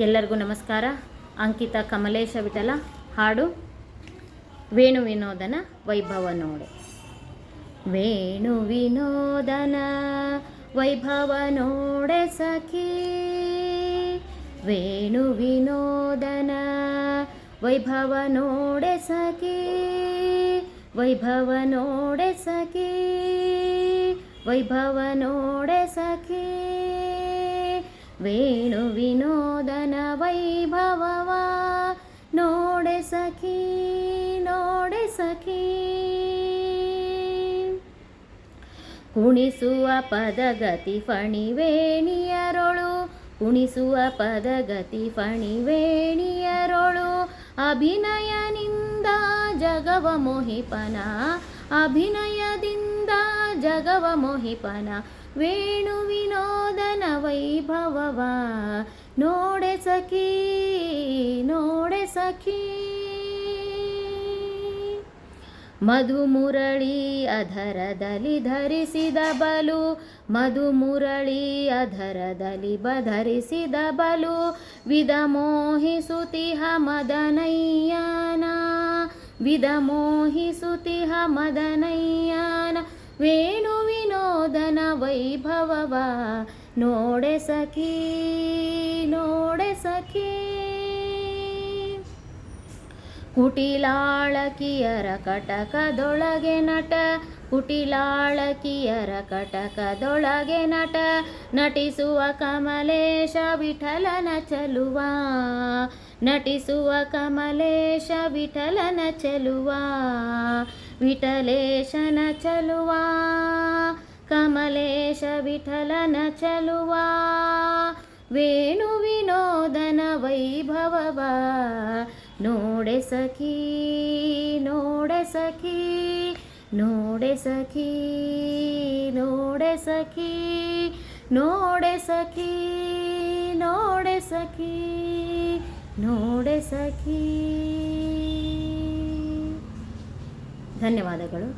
ಎಲ್ಲರಿಗೂ ನಮಸ್ಕಾರ. ಅಂಕಿತ, ಕಮಲೇಶ, ವಿಠಲ, ಹಾಡು, ವೇಣು ವಿನೋದನ, ವೈಭವ ನೋಡೆ. ವೇಣು ವಿನೋದನ, ವೈಭವ ನೋಡೆ ಸಖಿ. ವೇಣು ವಿನೋದನ, ವೈಭವ ನೋಡೆ ಸಖಿ. ವೈಭವ ನೋಡೆ ಸಖಿ. ವೈಭವ ನೋಡೆ ಸಖಿ. ವೇಣು ವಿನೋದನ ವೈಭವವ. ನೋಡೆ ಸಖಿ ನೋಡೆ ಸಖಿ. ಕುಣಿಸುವ ಪದಗತಿ ಫಣಿವೇಣಿಯರೊಳು, ಕುಣಿಸುವ ಪದಗತಿ ಫಣಿವೇಣಿಯರೊಳು. ಅಭಿನಯನಿಂದ ಜಗವ ಮೋಹಿಪನ ಅಭಿನಯದಿಂದ ಜಗವ ಮೋಹಿಪನ. ವೇಣು ವಿನೋದನ ವೈಭವವ. ನೋಡೆ ಸಖಿ ನೋಡೆ ಸಖಿ. ಮಧುಮುರಳಿ ಅಧರದಲ್ಲಿ ಧರಿಸಿದ ಬಲು. ಮಧುಮುರಳಿ ಅಧರದಲ್ಲಿ ಬಧರಿಸಿದ ಬಲು. ವಿಧ ಮೋಹಿಸುತಿಹ ಮದನಯ್ಯನ. ವಿಧ ಮೋಹಿಸುತಿಹ ಮದನಯ್ಯನ, ವೇಣು ವಿನೋದನ ವೈಭವವ. ನೋಡೆ ಸಖಿ ನೋಡೆ ಸಖಿ. ಕುಟಿಲಾಳಕಿಯರ ಕಟಕದೊಳಗೆ ನಟ, ಕುಟಿಲಾಳಕಿಯರ ಕಟಕದೊಳಗೆ ನಟ. ನಟಿಸುವ ಕಮಲೇಶ ವಿಠಲನ ಚಲುವ. ನಟಿಸುವ ಕಮಲೇಶ ವಿಠಲನ ಚಲುವ, ವಿಠಲೇಶನ ಚಲುವ, ಕಮಲೇಶ ವಿಠಲನ ಚಲುವ. ವೇಣು ವಿನೋದನ ವೈಭವವ, ನೋಡೆ ಸಖಿ ನೋಡೆ ಸಖಿ ನೋಡೆ ಸಖಿ ನೋಡೆ ಸಖಿ ನೋಡೆ ಸಖಿ ನೋಡೆ ಸಖಿ. ನೋಡೆ ಸಖಿ. ಧನ್ಯವಾದಗಳು.